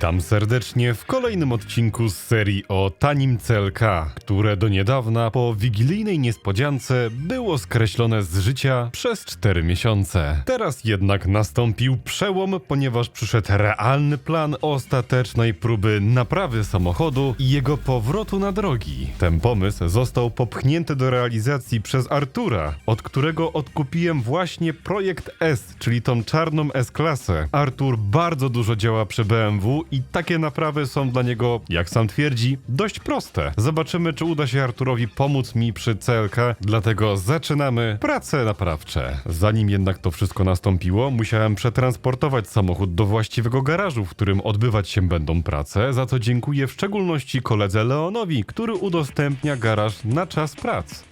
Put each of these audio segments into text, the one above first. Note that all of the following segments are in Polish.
Witam serdecznie w kolejnym odcinku z serii o tanim CLK, które do niedawna po wigilijnej niespodziance było skreślone z życia przez 4 miesiące. Teraz jednak nastąpił przełom, ponieważ przyszedł realny plan ostatecznej próby naprawy samochodu i jego powrotu na drogi. Ten pomysł został popchnięty do realizacji przez Artura, od którego odkupiłem właśnie projekt S, czyli tą czarną S-klasę. Artur bardzo dużo działa przy BMW i takie naprawy są dla niego, jak sam twierdzi, dość proste. Zobaczymy, czy uda się Arturowi pomóc mi przy CLK, dlatego zaczynamy prace naprawcze. Zanim jednak to wszystko nastąpiło, musiałem przetransportować samochód do właściwego garażu, w którym odbywać się będą prace, za co dziękuję w szczególności koledze Leonowi, który udostępnia garaż na czas prac.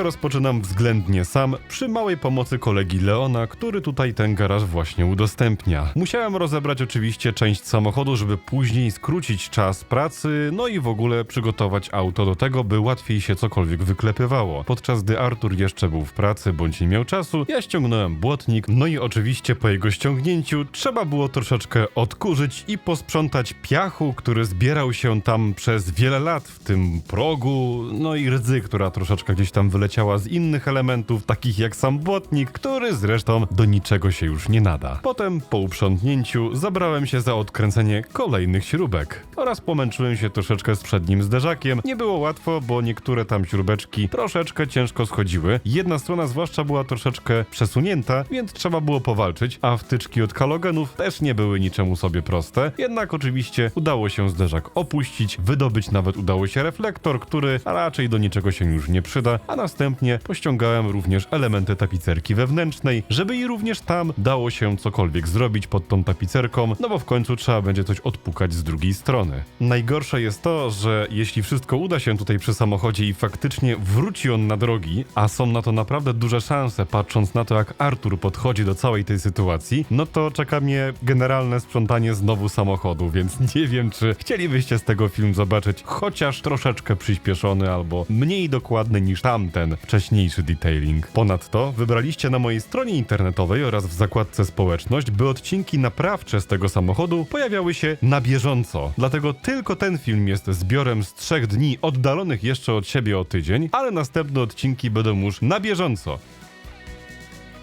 Pracę rozpoczynam względnie sam, przy małej pomocy kolegi Leona, który tutaj ten garaż właśnie udostępnia. Musiałem rozebrać oczywiście część samochodu, żeby później skrócić czas pracy, no i w ogóle przygotować auto do tego, by łatwiej się cokolwiek wyklepywało. Podczas gdy Artur jeszcze był w pracy bądź nie miał czasu, ja ściągnąłem błotnik, no i oczywiście po jego ściągnięciu trzeba było troszeczkę odkurzyć i posprzątać piachu, który zbierał się tam przez wiele lat w tym progu, no i rdzy, która troszeczkę gdzieś tam wyleciała z innych elementów, takich jak sam błotnik, który zresztą do niczego się już nie nada. Potem po uprzątnięciu zabrałem się za odkręcenie kolejnych śrubek oraz pomęczyłem się troszeczkę z przednim zderzakiem. Nie było łatwo, bo niektóre tam śrubeczki troszeczkę ciężko schodziły. Jedna strona zwłaszcza była troszeczkę przesunięta, więc trzeba było powalczyć, a wtyczki od halogenów też nie były niczemu sobie proste. Jednak oczywiście udało się zderzak opuścić, wydobyć nawet udało się reflektor, który raczej do niczego się już nie przyda, a następnie pościągałem również elementy tapicerki wewnętrznej, żeby i również tam dało się cokolwiek zrobić pod tą tapicerką, no bo w końcu trzeba będzie coś odpukać z drugiej strony. Najgorsze jest to, że jeśli wszystko uda się tutaj przy samochodzie i faktycznie wróci on na drogi, a są na to naprawdę duże szanse, patrząc na to, jak Artur podchodzi do całej tej sytuacji, no to czeka mnie generalne sprzątanie znowu samochodu, więc nie wiem, czy chcielibyście z tego film zobaczyć chociaż troszeczkę przyspieszony albo mniej dokładny niż tamten wcześniejszy detailing. Ponadto wybraliście na mojej stronie internetowej oraz w zakładce społeczność, by odcinki naprawcze z tego samochodu pojawiały się na bieżąco. Dlatego tylko ten film jest zbiorem z trzech dni oddalonych jeszcze od siebie o tydzień, ale następne odcinki będą już na bieżąco.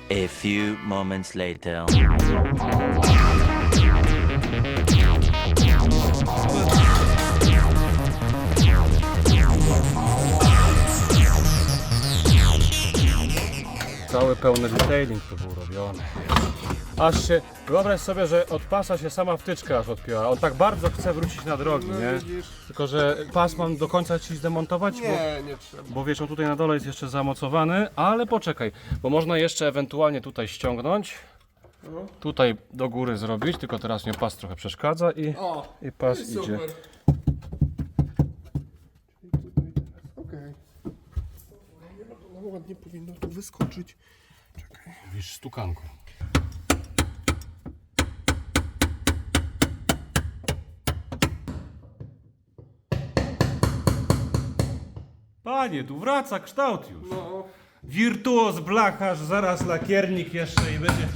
A few moments later. Cały pełny detailing tu był robiony. Aż się, wyobraź sobie, że od pasa się sama wtyczka aż odpięła. On tak bardzo chce wrócić na drogi, No nie? widzisz, Tylko, że pas mam do końca ci zdemontować, bo, nie, nie trzeba. bo wiesz, on tutaj na dole jest jeszcze zamocowany, ale poczekaj, bo można jeszcze ewentualnie tutaj ściągnąć, No. tutaj do góry zrobić, tylko teraz mnie pas trochę przeszkadza i, O, i pas i idzie. super. Okej. No ładnie powinno tu wyskoczyć. Czekaj. Wiesz, stukanką. Panie, tu wraca kształt już. No, Wirtuoz blacharz, zaraz lakiernik jeszcze i będzie.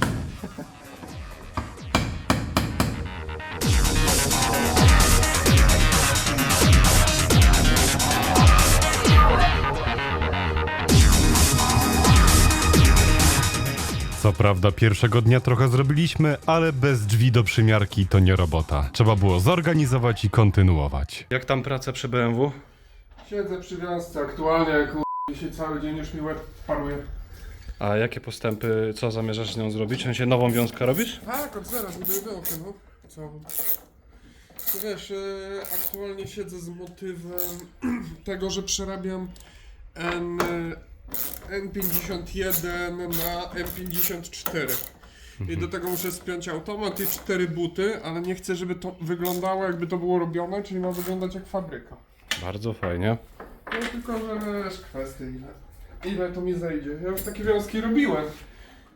Co prawda pierwszego dnia trochę zrobiliśmy, ale bez drzwi do przymiarki to nie robota. Trzeba było zorganizować i kontynuować. Jak tam praca przy BMW? siedzę przy wiązce aktualnie, kur... się cały dzień już mi łeb paruje. A jakie postępy, co zamierzasz z nią zrobić? W sensie nową wiązkę robisz? Tak, od zera buduję wiązkę, no. Co? Ty wiesz, e, aktualnie siedzę z motywem tego, że przerabiam N, N51 na M54. I do tego muszę spiąć automat i cztery buty, ale nie chcę, żeby to wyglądało jakby to było robione, czyli ma wyglądać jak fabryka. Bardzo fajnie. No tylko, że wiesz, kwestia ile, ile to mi zejdzie. Ja już takie wiązki robiłem.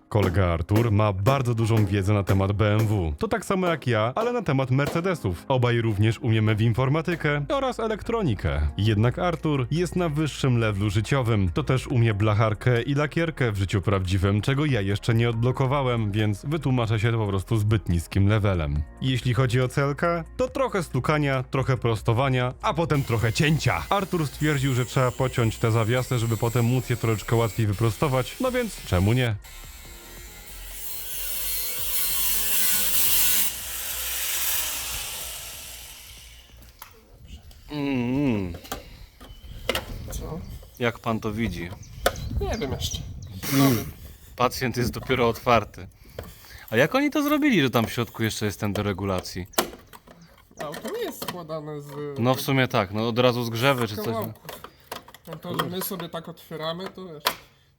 Kolega Artur ma bardzo dużą wiedzę na temat BMW. To tak samo jak ja, ale na temat Mercedesów. Obaj również umiemy w informatykę oraz elektronikę. Jednak Artur jest na wyższym levelu życiowym. To też umie blacharkę i lakierkę w życiu prawdziwym, czego ja jeszcze nie odblokowałem, więc wytłumaczę się po prostu zbyt niskim levelem. Jeśli chodzi o CLK, to trochę stukania, trochę prostowania, a potem trochę cięcia. Artur stwierdził, że trzeba pociąć te zawiasy, żeby potem móc je troszeczkę łatwiej wyprostować, no więc czemu nie? Jak pan to widzi? Nie wiem jeszcze. Pacjent jest dopiero otwarty. A jak oni to zrobili, że tam w środku jeszcze jest ten do regulacji? Auto nie jest składane z No w sumie tak, no od razu zgrzewy czy coś. kawałków. No to, że my sobie tak otwieramy, to wiesz, to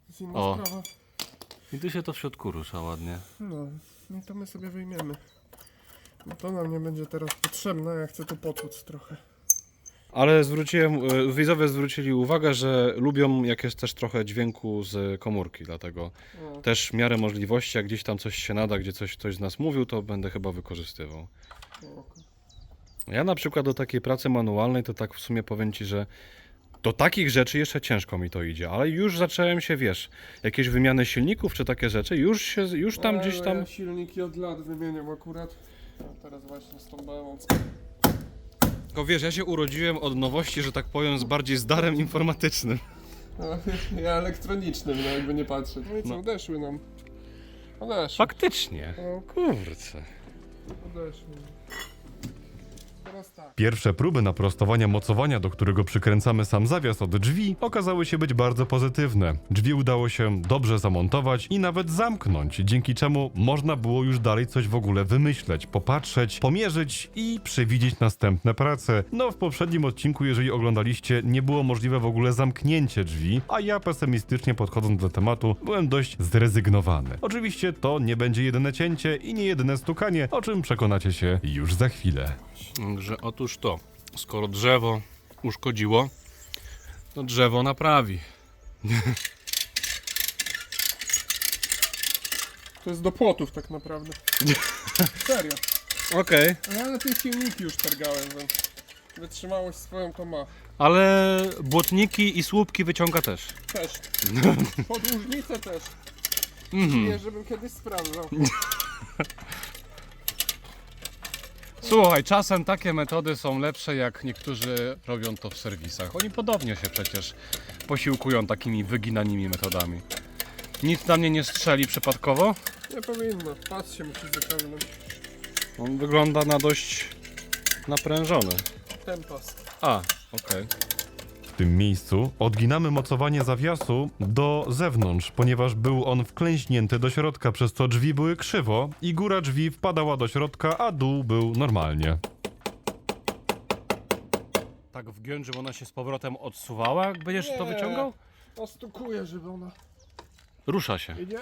jest inna O. sprawa. I tu się to w środku rusza ładnie. No, no to my sobie wyjmiemy. No to nam nie będzie teraz potrzebne, ja chcę tu potłuc trochę. Ale zwróciłem, e, widzowie zwrócili uwagę, że lubią jak jest też trochę dźwięku z komórki, dlatego No. też w miarę możliwości, jak gdzieś tam coś się nada, gdzie coś ktoś z nas mówił, to będę chyba wykorzystywał. Ja na przykład do takiej pracy manualnej to tak w sumie powiem Ci, że do takich rzeczy jeszcze ciężko mi to idzie, ale już zacząłem się, wiesz, jakieś wymiany silników czy takie rzeczy, już się, już tam gdzieś tam... Ja silniki od lat wymieniam akurat. Teraz właśnie z tą BMW. Tylko wiesz, ja się urodziłem od nowości, że tak powiem, z bardziej z darem informatycznym. No, Ja elektronicznym, no jakby nie patrzeć. No i co, No. odeszły nam. Odeszły. Faktycznie. No, Kurczę. odeszły. Pierwsze próby naprostowania mocowania, do którego przykręcamy sam zawias od drzwi, okazały się być bardzo pozytywne. Drzwi udało się dobrze zamontować i nawet zamknąć, dzięki czemu można było już dalej coś w ogóle wymyśleć, popatrzeć, pomierzyć i przewidzieć następne prace. No, w poprzednim odcinku, jeżeli oglądaliście, nie było możliwe w ogóle zamknięcie drzwi, a ja pesymistycznie podchodząc do tematu, byłem dość zrezygnowany. Oczywiście to nie będzie jedyne cięcie i nie jedyne stukanie, o czym przekonacie się już za chwilę. Także otóż to, skoro drzewo uszkodziło, to drzewo naprawi. To jest do płotów tak naprawdę. Serio. Okej. Ja na tej silniki już targałem, więc wytrzymałość swoją to ma. Ale błotniki i słupki wyciąga też. Też. Podłużnicę też. Mhm. Nie, żebym kiedyś sprawdzał. Słuchaj, czasem takie metody są lepsze, jak niektórzy robią to w serwisach. Oni podobnie się przecież posiłkują takimi wyginanymi metodami. Nic na mnie nie strzeli przypadkowo. Nie powinno. Pas się musi wyciągnąć. On wygląda na dość naprężony. Ten pas. A, okej. W tym miejscu odginamy mocowanie zawiasu do zewnątrz, ponieważ był on wklęśnięty do środka, przez co drzwi były krzywo i góra drzwi wpadała do środka, a dół był normalnie. Tak wgiąć, żeby ona się z powrotem odsuwała, jak będziesz to Nie. wyciągał? Ostukuję, żeby ona Rusza się. idzie.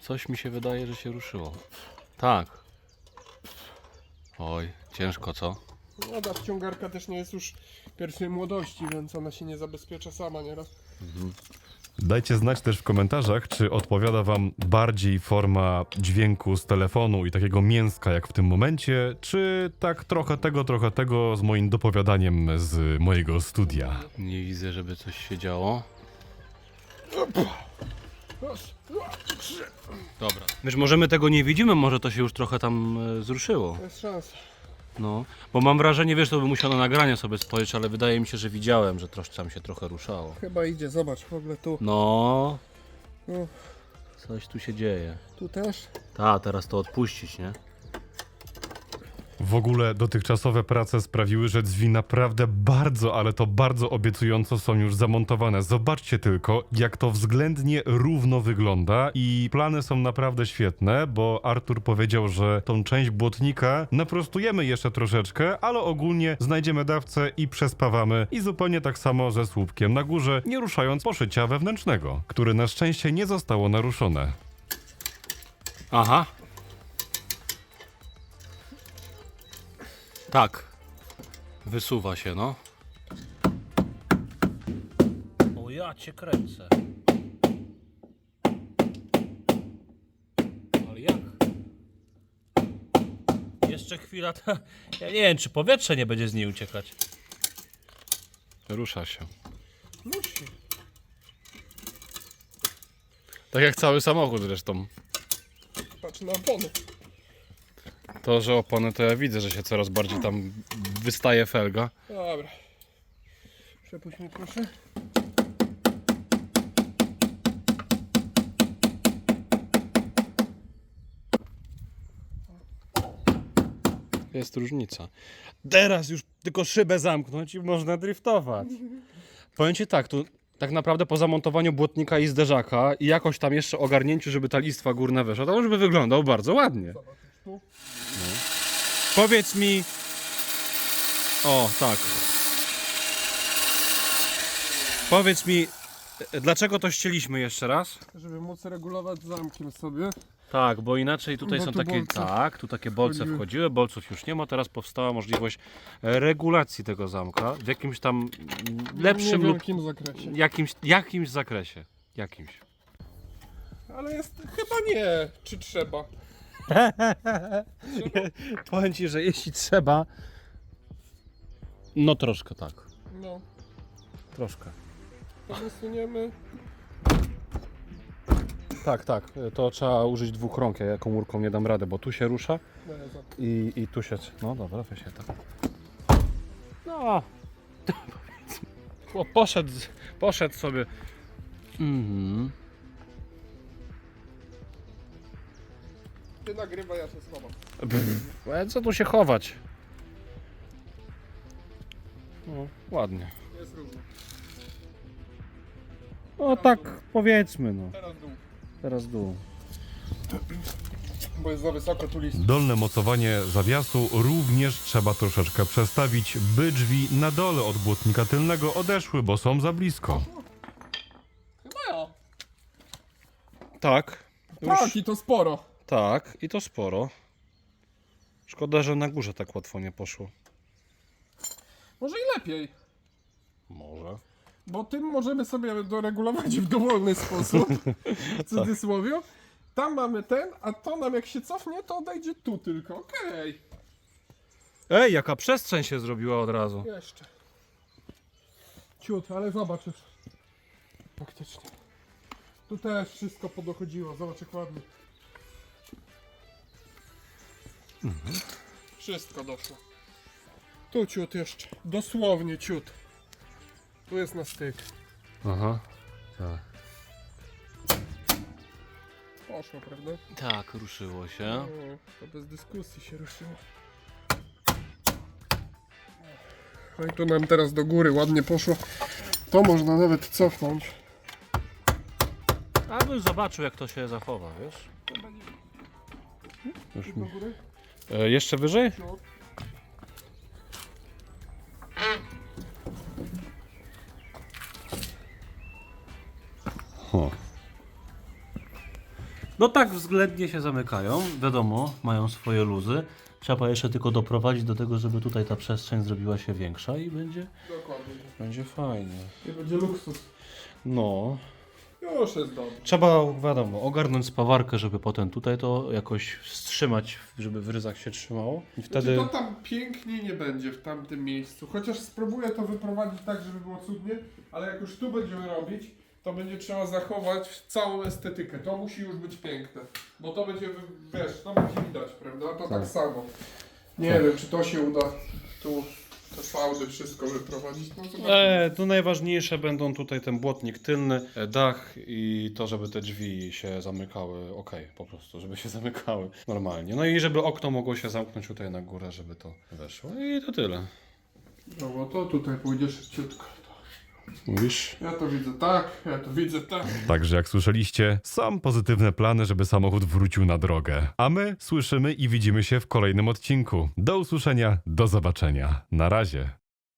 Coś mi się wydaje, że się ruszyło. Tak. Oj, ciężko co? No ta wciągarka też nie jest już pierwszej młodości, więc ona się nie zabezpiecza sama nieraz. Dajcie znać też w komentarzach, czy odpowiada Wam bardziej forma dźwięku z telefonu i takiego mięska jak w tym momencie, czy tak trochę tego, trochę tego z moim dopowiadaniem z mojego studia. Nie widzę, żeby coś się działo. Dobra. Wiesz, może my tego nie widzimy, może to się już trochę tam e, zruszyło. Jest szansa. No, bo mam wrażenie, wiesz, to by musiał na nagranie sobie spojrzeć, ale wydaje mi się, że widziałem, że troszkę tam się trochę ruszało. Chyba idzie, zobacz, w ogóle tu. No, No, coś tu się dzieje. tu też. Ta, teraz to odpuścić, nie? W ogóle dotychczasowe prace sprawiły, że drzwi naprawdę bardzo, ale to bardzo obiecująco są już zamontowane. Zobaczcie tylko, jak to względnie równo wygląda i plany są naprawdę świetne, bo Artur powiedział, że tą część błotnika naprostujemy jeszcze troszeczkę, ale ogólnie znajdziemy dawcę i przespawamy i zupełnie tak samo ze słupkiem na górze, nie ruszając poszycia wewnętrznego, które na szczęście nie zostało naruszone. Aha. Tak. Wysuwa się, no. O ja cię kręcę. Ale jak? Jeszcze chwila. Ja nie wiem, czy powietrze nie będzie z niej uciekać. Rusza się. Musi. Tak jak cały samochód zresztą. Patrz na opony. To, że opony to ja widzę, że się coraz bardziej tam wystaje felga. Dobra. Przepuść mi proszę. Jest różnica. Teraz już tylko szybę zamknąć i można driftować. Powiem ci tak, tu tak naprawdę po zamontowaniu błotnika i zderzaka i jakoś tam jeszcze ogarnięciu, żeby ta listwa górna weszła, to już by wyglądał bardzo ładnie. Powiedz mi... O, tak. Powiedz mi, dlaczego to ścieliśmy jeszcze raz? Żeby móc regulować zamkiem sobie. Tak, bo inaczej tutaj Bo są tu takie. bolce Tak, tu takie bolce wchodziły. wchodziły, bolców już nie ma. Teraz powstała możliwość e, regulacji tego zamka w jakimś tam lepszym w lub jakim zakresie. jakimś, jakimś zakresie. Jakimś. Ale jest chyba nie. Czy trzeba? Powiem ci, że jeśli trzeba. No troszkę tak. No. Troszkę. To wysuniemy. Tak, tak. To trzeba użyć dwóch rąk. Ja komórką nie dam rady, bo tu się rusza No, ja za- i, i tu się. No dobra, weź się tak. No. O, poszedł, poszedł sobie. Mhm. Ty nagrywa, ja się schowam. E, Co tu się chować? No, ładnie. Jest. No tak powiedzmy, no. Teraz dół. Teraz dół. Bo jest za wysoko tu list. Dolne mocowanie zawiasu również trzeba troszeczkę przestawić, by drzwi na dole od błotnika tylnego odeszły, bo są za blisko. Chyba ja. Tak. Tak, i to sporo. Tak, i to sporo. Szkoda, że na górze tak łatwo nie poszło. Może i lepiej. Może. Bo tym możemy sobie doregulować w dowolny sposób. W cudzysłowie. Tam mamy ten, a to nam jak się cofnie, to odejdzie tu tylko. Okej. Ej, jaka przestrzeń się zrobiła od razu. Jeszcze. Ciut, ale zobacz już. Faktycznie. Tu też wszystko podochodziło. Zobacz jak ładnie. Wszystko doszło. Tu ciut jeszcze. Dosłownie ciut. Tu jest na styk. Aha. Tak. Poszło, prawda? Tak, ruszyło się. O, to bez dyskusji się ruszyło. No i tu nam teraz do góry ładnie poszło. To można nawet cofnąć. A bym zobaczył, jak to się zachowa, wiesz? Już Do mi... góry. E, jeszcze wyżej? Ciut. O. No tak względnie się zamykają, wiadomo, mają swoje luzy. Trzeba jeszcze tylko doprowadzić do tego, żeby tutaj ta przestrzeń zrobiła się większa i będzie... Dokładnie. Będzie fajnie. I będzie luksus. No. Już jest dobrze. Trzeba, wiadomo, ogarnąć spawarkę, żeby potem tutaj to jakoś wstrzymać, żeby w ryzach się trzymało. I wtedy... Wtedy... Znaczy, to tam piękniej nie będzie w tamtym miejscu. Chociaż spróbuję to wyprowadzić tak, żeby było cudnie, ale jak już tu będziemy robić, to będzie trzeba zachować całą estetykę. To musi już być piękne. Bo to będzie, wiesz, to będzie widać, prawda? To tak, samo. Nie wiem, czy to się uda tu te fałdy wszystko wyprowadzić. No zobaczymy. E, to najważniejsze będą tutaj ten błotnik tylny, e, dach i to, żeby te drzwi się zamykały, ok, po prostu, żeby się zamykały normalnie. No i żeby okno mogło się zamknąć tutaj na górę, żeby to weszło. I to tyle. No bo to tutaj pójdzie szybciutko. Mówisz? Ja to widzę tak, ja to widzę tak. Także jak słyszeliście, są pozytywne plany, żeby samochód wrócił na drogę. A my słyszymy i widzimy się w kolejnym odcinku. Do usłyszenia, do zobaczenia. Na razie.